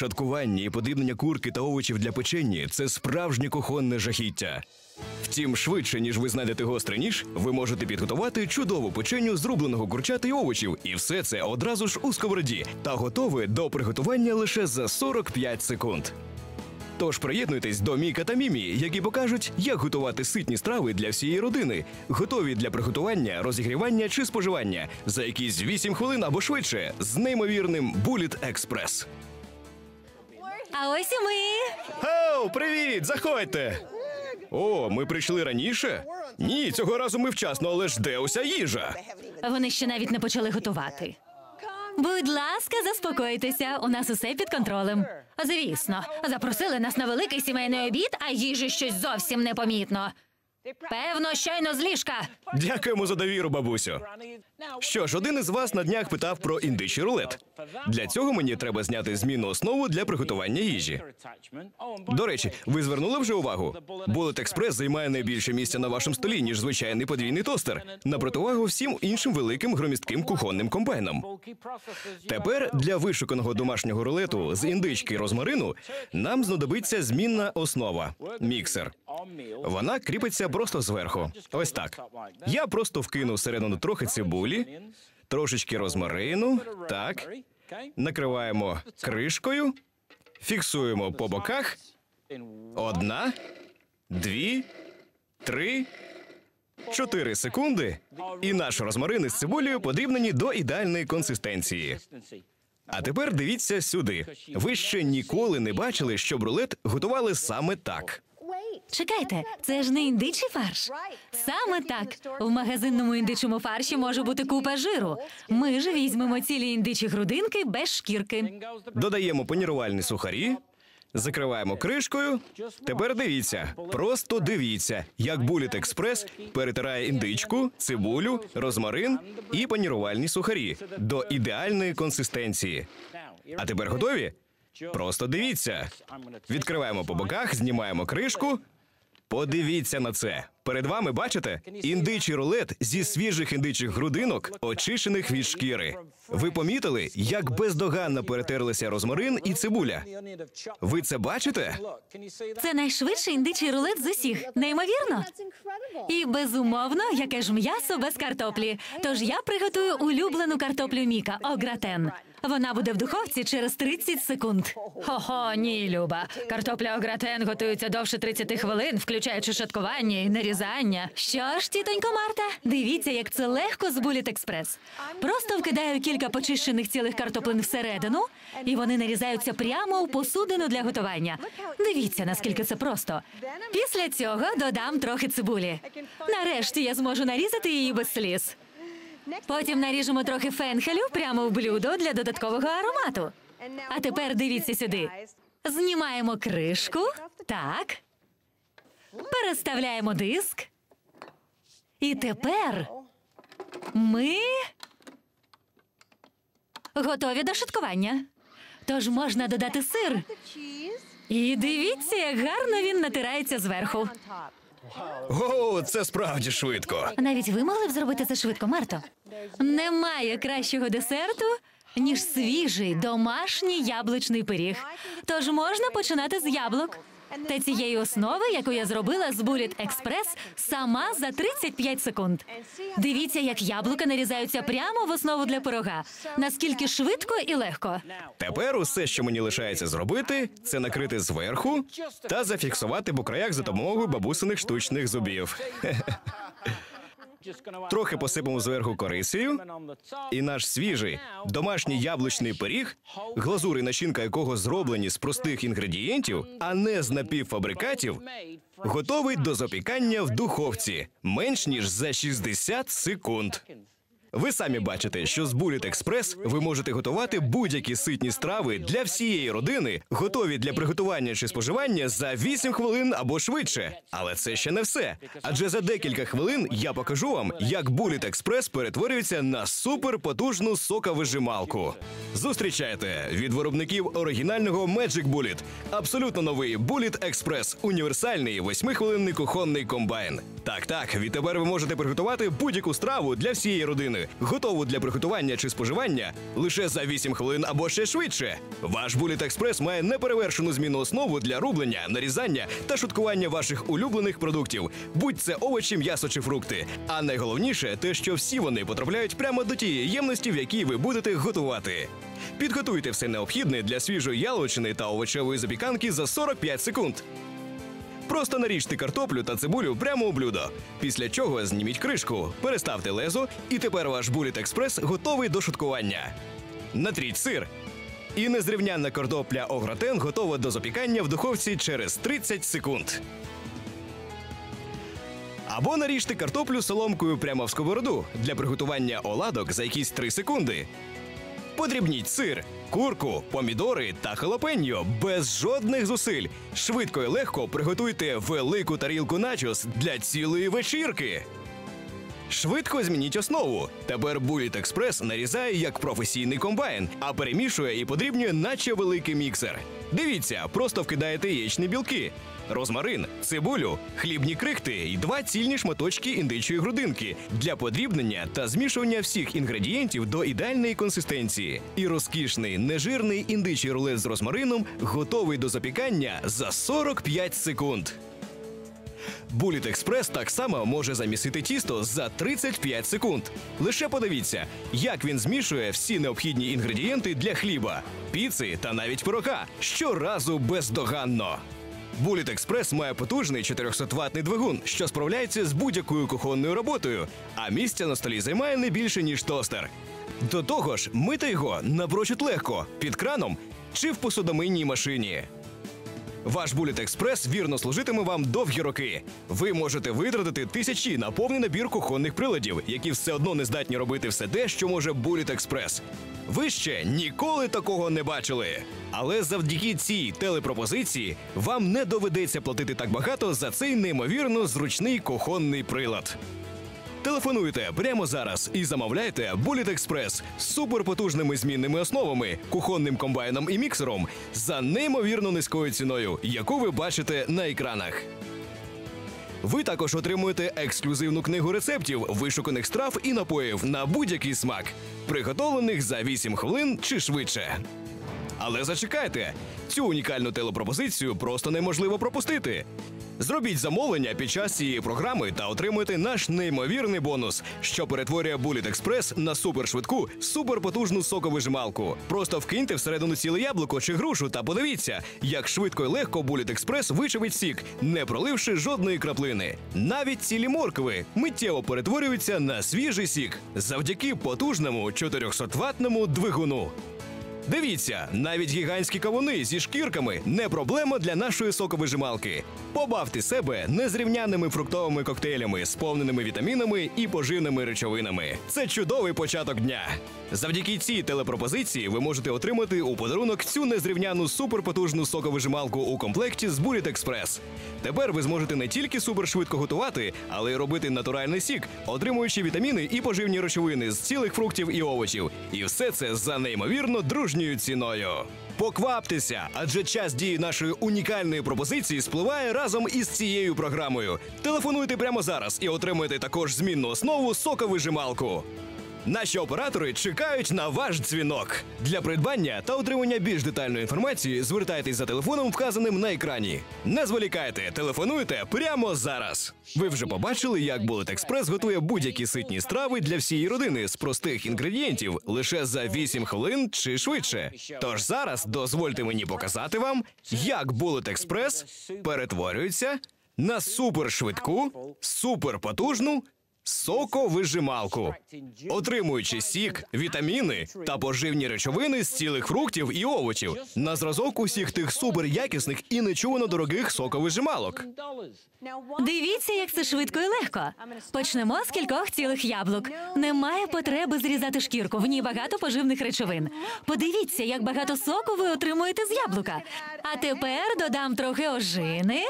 Шаткування і подрібнення курки та овочів для печені це справжнє кухонне жахіття. Втім, швидше ніж ви знайдете гострий ніж, ви можете підготувати чудову печеню з рубленого курчата і овочів, і все це одразу ж у сковороді та готове до приготування лише за 45 секунд. Тож приєднуйтесь до Міка та Мімі, які покажуть, як готувати ситні страви для всієї родини, готові для приготування, розігрівання чи споживання за якісь 8 хвилин або швидше з неймовірним Буліт Експрес. А ось і ми. Оу, привіт! Заходьте! О, ми прийшли раніше? Ні, цього разу ми вчасно, але ж де уся їжа? Вони ще навіть не почали готувати. Будь ласка, заспокойтеся. У нас усе під контролем. Звісно, запросили нас на великий сімейний обід, а їжі щось зовсім непомітно. Певно, щойно з ліжка. Дякуємо за довіру, бабусю. Що ж, один із вас на днях питав про індичий рулет. Для цього мені треба зняти змінну основу для приготування їжі. До речі, ви звернули вже увагу? Булет Експрес займає найбільше місця на вашому столі, ніж звичайний подвійний тостер, на противагу всім іншим великим громістким кухонним комбайнам. Тепер для вишуканого домашнього рулету з індички розмарину нам знадобиться змінна основа міксер. Вона кріпиться просто зверху. Ось так. Я просто вкину всередину трохи цибулі, трошечки розмарину. Так. Накриваємо кришкою, фіксуємо по боках. Одна, дві, три, чотири секунди. І наш розмарин із цибулею подрібнені до ідеальної консистенції. А тепер дивіться сюди. Ви ще ніколи не бачили, щоб рулет готували саме так. Чекайте, це ж не індичий фарш. Саме так. В магазинному індичому фарші може бути купа жиру. Ми ж візьмемо цілі індичі грудинки без шкірки. Додаємо панірувальні сухарі, закриваємо кришкою. Тепер дивіться, просто дивіться, як Буліт Експрес перетирає індичку, цибулю, розмарин і панірувальні сухарі до ідеальної консистенції. А тепер готові? Просто дивіться. Відкриваємо по боках, знімаємо кришку. Подивіться на це. Перед вами бачите індичий рулет зі свіжих індичих грудинок, очищених від шкіри. Ви помітили, як бездоганно перетерлися розмарин і цибуля? Ви це бачите? Це найшвидший індичий рулет з усіх. Неймовірно. І безумовно, яке ж м'ясо без картоплі. Тож я приготую улюблену картоплю Міка огратен. Вона буде в духовці через 30 секунд. Хо-хо, ні, Люба. Картопля огратен готується довше 30 хвилин, включаючи шаткування і нарізання. Що ж, тітонько Марта, дивіться, як це легко з Буліт Експрес. Просто вкидаю кілька почищених цілих картоплин всередину, і вони нарізаються прямо у посудину для готування. Дивіться, наскільки це просто. Після цього додам трохи цибулі. Нарешті я зможу нарізати її без сліз. Потім наріжемо трохи фенхелю прямо в блюдо для додаткового аромату. А тепер дивіться сюди. Знімаємо кришку. Так. Переставляємо диск. І тепер ми готові до шаткування. Тож можна додати сир. І дивіться, як гарно він натирається зверху. О, це справді швидко. Навіть ви могли б зробити це швидко, Марто. Немає кращого десерту, ніж свіжий домашній яблучний пиріг. Тож можна починати з яблук. Та цієї основи, яку я зробила з Буліт Експрес, сама за 35 секунд. Дивіться, як яблука нарізаються прямо в основу для пирога. Наскільки швидко і легко. Тепер усе, що мені лишається зробити, це накрити зверху та зафіксувати по краях за допомогою бабусиних штучних зубів. Трохи посипемо зверху корицею, і наш свіжий домашній яблучний пиріг, глазур і начинка якого зроблені з простих інгредієнтів, а не з напівфабрикатів, готовий до запікання в духовці менш ніж за 60 секунд. Ви самі бачите, що з Буліт Експрес ви можете готувати будь-які ситні страви для всієї родини, готові для приготування чи споживання за 8 хвилин або швидше. Але це ще не все. Адже за декілька хвилин я покажу вам, як Буліт Експрес перетворюється на суперпотужну соковижималку. Зустрічайте від виробників оригінального Magic Bullet. Абсолютно новий Bullet Express – універсальний восьмихвилинний кухонний комбайн. Так, так, відтепер ви можете приготувати будь-яку страву для всієї родини. Рулетами, готову для приготування чи споживання лише за 8 хвилин або ще швидше. Ваш Буліт Експрес має неперевершену змінну основу для рублення, нарізання та шуткування ваших улюблених продуктів, будь це овочі, м'ясо чи фрукти. А найголовніше те, що всі вони потрапляють прямо до тієї ємності, в якій ви будете готувати. Підготуйте все необхідне для свіжої яловичини та овочевої запіканки за 45 секунд. Просто наріжте картоплю та цибулю прямо у блюдо. Після чого зніміть кришку, переставте лезо, і тепер ваш буліт експрес готовий до шуткування. Натріть сир. І незрівнянна картопля огратен готова до запікання в духовці через 30 секунд. Або наріжте картоплю соломкою прямо в сковороду для приготування оладок за якісь 3 секунди. Подрібніть сир, курку, помідори та халапеньо без жодних зусиль. Швидко і легко приготуйте велику тарілку начос для цілої вечірки. Швидко змініть основу. Тепер Буліт Експрес нарізає як професійний комбайн, а перемішує і подрібнює, наче великий міксер. Дивіться, просто вкидаєте яєчні білки, розмарин, цибулю, хлібні крихти і два цільні шматочки індичої грудинки для подрібнення та змішування всіх інгредієнтів до ідеальної консистенції. І розкішний нежирний індичий рулет з розмарином готовий до запікання за 45 секунд. Буліт Експрес так само може замісити тісто за 35 секунд. Лише подивіться, як він змішує всі необхідні інгредієнти для хліба, піци та навіть пирога щоразу бездоганно. Буліт Експрес має потужний 400-ваттний двигун, що справляється з будь-якою кухонною роботою, а місця на столі займає не більше ніж тостер. До того ж, мити його напрочуд легко під краном чи в посудомийній машині. Ваш Буліт Експрес вірно служитиме вам довгі роки. Ви можете витратити тисячі на повний набір кухонних приладів, які все одно не здатні робити все те, що може Буліт Експрес. Ви ще ніколи такого не бачили. Але завдяки цій телепропозиції вам не доведеться платити так багато за цей неймовірно зручний кухонний прилад. Телефонуйте прямо зараз і замовляйте Буліт Експрес з суперпотужними змінними основами, кухонним комбайном і міксером за неймовірно низькою ціною, яку ви бачите на екранах. Ви також отримуєте ексклюзивну книгу рецептів, вишуканих страв і напоїв на будь-який смак, приготовлених за 8 хвилин чи швидше. Але зачекайте, цю унікальну телепропозицію просто неможливо пропустити. Зробіть замовлення під час цієї програми та отримуйте наш неймовірний бонус, що перетворює Буліт Експрес на супершвидку, суперпотужну соковижималку. Просто вкиньте всередину ціле яблуко чи грушу та подивіться, як швидко і легко Буліт Експрес вичавить сік, не проливши жодної краплини. Навіть цілі моркви миттєво перетворюються на свіжий сік завдяки потужному 400-ваттному двигуну. Дивіться, навіть гігантські кавуни зі шкірками не проблема для нашої соковижималки. Побавте себе незрівняними фруктовими коктейлями, сповненими вітамінами і поживними речовинами. Це чудовий початок дня. Завдяки цій телепропозиції ви можете отримати у подарунок цю незрівняну суперпотужну соковижималку у комплекті з Bullet Express. Тепер ви зможете не тільки супершвидко готувати, але й робити натуральний сік, отримуючи вітаміни і поживні речовини з цілих фруктів і овочів. І все це за неймовірно дружньою ціною. Покваптеся, адже час дії нашої унікальної пропозиції спливає разом із цією програмою. Телефонуйте прямо зараз і отримуйте також змінну основу соковижималку. Наші оператори чекають на ваш дзвінок. Для придбання та отримання більш детальної інформації звертайтесь за телефоном, вказаним на екрані. Не зволікайте, телефонуйте прямо зараз. Ви вже побачили, як Bullet Express готує будь-які ситні страви для всієї родини з простих інгредієнтів лише за 8 хвилин чи швидше. Тож зараз дозвольте мені показати вам, як Bullet Express перетворюється на супершвидку, суперпотужну соковижималку, отримуючи сік, вітаміни та поживні речовини з цілих фруктів і овочів на зразок усіх тих суперякісних і нечувано дорогих соковижималок. Дивіться, як це швидко і легко. Почнемо з кількох цілих яблук. Немає потреби зрізати шкірку. В ній багато поживних речовин. Подивіться, як багато соку ви отримуєте з яблука. А тепер додам трохи ожини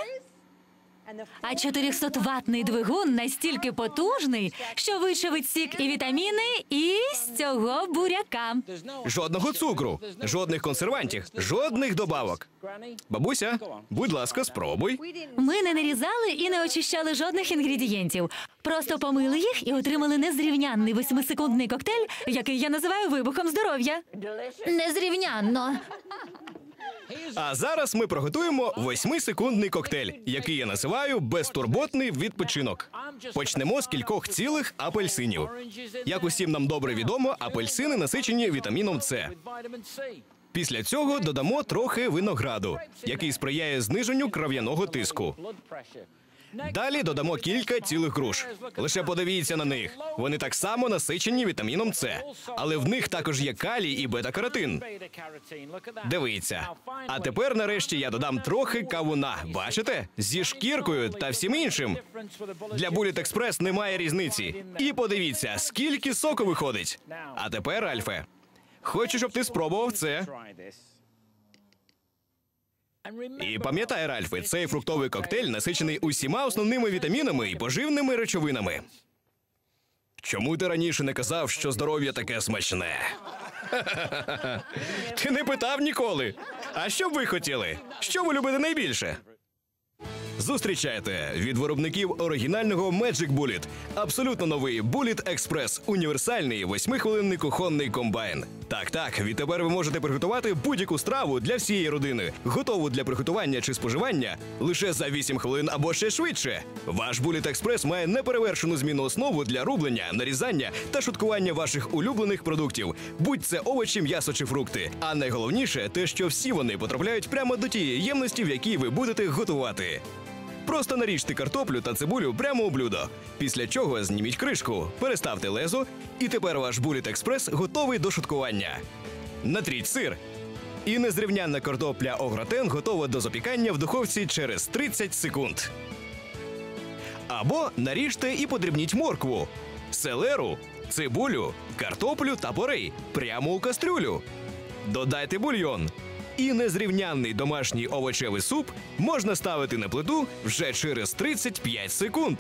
А 400-ваттний двигун настільки потужний, що вичавить сік і вітаміни із цього буряка. Жодного цукру, жодних консервантів, жодних добавок. Бабуся, будь ласка, спробуй. Ми не нарізали і не очищали жодних інгредієнтів. Просто помили їх і отримали незрівнянний восьмисекундний коктейль, який я називаю вибухом здоров'я. Незрівнянно. А зараз ми приготуємо восьмисекундний коктейль, який я називаю безтурботний відпочинок. Почнемо з кількох цілих апельсинів. Як усім нам добре відомо, апельсини насичені вітаміном С. Після цього додамо трохи винограду, який сприяє зниженню кров'яного тиску. Далі додамо кілька цілих груш. Лише подивіться на них. Вони так само насичені вітаміном С, але в них також є калій і бета-каротин. Дивіться. А тепер, нарешті, я додам трохи кавуна. Бачите? Зі шкіркою та всім іншим. Для Буліт Експрес немає різниці. І подивіться, скільки соку виходить. А тепер, Альфе, хочу, щоб ти спробував це. І пам'ятай, Ральфе, цей фруктовий коктейль насичений усіма основними вітамінами і поживними речовинами. Чому ти раніше не казав, що здоров'я таке смачне? Ти не питав ніколи. А що б ви хотіли? Що ви любите найбільше? Зустрічайте від виробників оригінального Magic Bullet. Абсолютно новий Bullet Express – універсальний восьмихвилинний кухонний комбайн. Так, так, відтепер ви можете приготувати будь-яку страву для всієї родини, готову для приготування чи споживання лише за 8 хвилин або ще швидше. Ваш Bullet Express має неперевершену зміну основу для рублення, нарізання та шуткування ваших улюблених продуктів, будь це овочі, м'ясо чи фрукти. А найголовніше те, що всі вони потрапляють прямо до тієї ємності, в якій ви будете готувати. Просто наріжте картоплю та цибулю прямо у блюдо. Після чого зніміть кришку, переставте лезо, і тепер ваш буліт експрес готовий до шуткування. Натріть сир. І незрівнянна картопля огратен готова до запікання в духовці через 30 секунд. Або наріжте і подрібніть моркву, селеру, цибулю, картоплю та порей прямо у кастрюлю. Додайте бульйон. І незрівнянний домашній овочевий суп можна ставити на плиту вже через 35 секунд.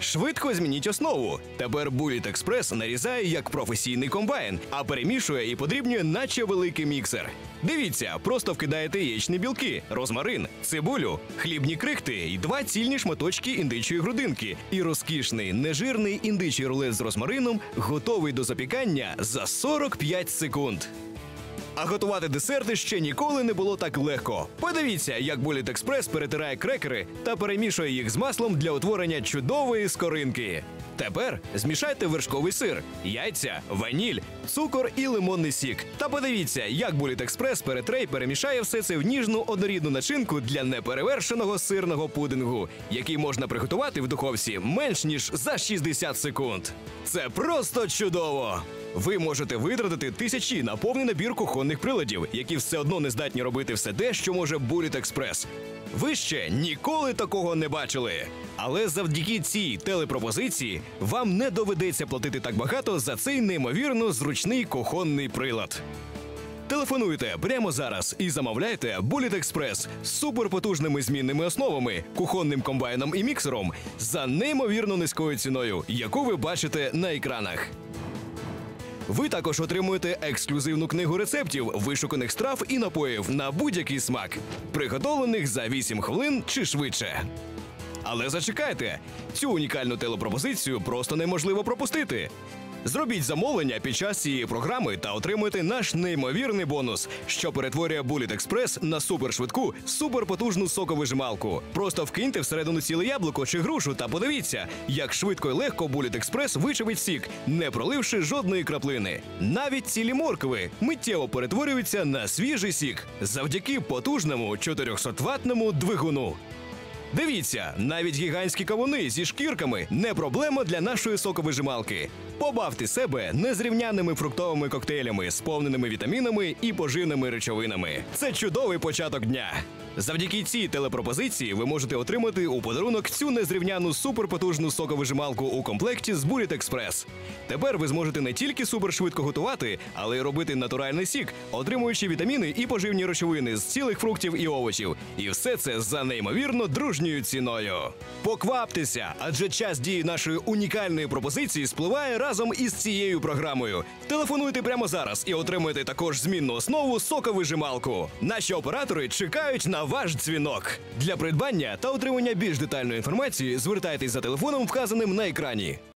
Швидко змініть основу. Тепер Буліт Експрес нарізає як професійний комбайн, а перемішує і подрібнює, наче великий міксер. Дивіться, просто вкидаєте яєчні білки, розмарин, цибулю, хлібні крихти і два цільні шматочки індичої грудинки. І розкішний нежирний індичий рулет з розмарином готовий до запікання за 45 секунд. А готувати десерти ще ніколи не було так легко. Подивіться, як Буліт Експрес перетирає крекери та перемішує їх з маслом для утворення чудової скоринки. Тепер змішайте вершковий сир, яйця, ваніль, цукор і лимонний сік. Та подивіться, як Буліт Експрес перетре перемішає все це в ніжну однорідну начинку для неперевершеного сирного пудингу, який можна приготувати в духовці менш ніж за 60 секунд. Це просто чудово! Ви можете витратити тисячі на повний набір кухонних приладів, які все одно не здатні робити все те, що може Буліт Експрес. Ви ще ніколи такого не бачили. Але завдяки цій телепропозиції вам не доведеться платити так багато за цей неймовірно зручний кухонний прилад. Телефонуйте прямо зараз і замовляйте Bullet Express з суперпотужними змінними основами, кухонним комбайном і міксером за неймовірно низькою ціною, яку ви бачите на екранах. Ви також отримуєте ексклюзивну книгу рецептів вишуканих страв і напоїв на будь-який смак, приготовлених за 8 хвилин чи швидше. Але зачекайте, цю унікальну телепропозицію просто неможливо пропустити. Зробіть замовлення під час цієї програми та отримуйте наш неймовірний бонус, що перетворює Bullet Express на супершвидку, суперпотужну соковижималку. Просто вкиньте всередину ціле яблуко чи грушу та подивіться, як швидко і легко Bullet Express вичавить сік, не проливши жодної краплини. Навіть цілі моркви миттєво перетворюються на свіжий сік завдяки потужному 400-ваттному двигуну. Дивіться, навіть гігантські кавуни зі шкірками не проблема для нашої соковижималки. Побавте себе незрівняними фруктовими коктейлями, сповненими вітамінами і поживними речовинами. Це чудовий початок дня. Завдяки цій телепропозиції ви можете отримати у подарунок цю незрівняну суперпотужну соковижималку у комплекті з Буріт Експрес. Тепер ви зможете не тільки супершвидко готувати, але й робити натуральний сік, отримуючи вітаміни і поживні речовини з цілих фруктів і овочів. І все це за неймовірно дружньою ціною. Покваптеся, адже час дії нашої унікальної пропозиції спливає разом із цією програмою. Телефонуйте прямо зараз і отримуйте також змінну основу соковижималку. Наші оператори чекають на ваш дзвінок. Для придбання та отримання більш детальної інформації звертайтесь за телефоном, вказаним на екрані.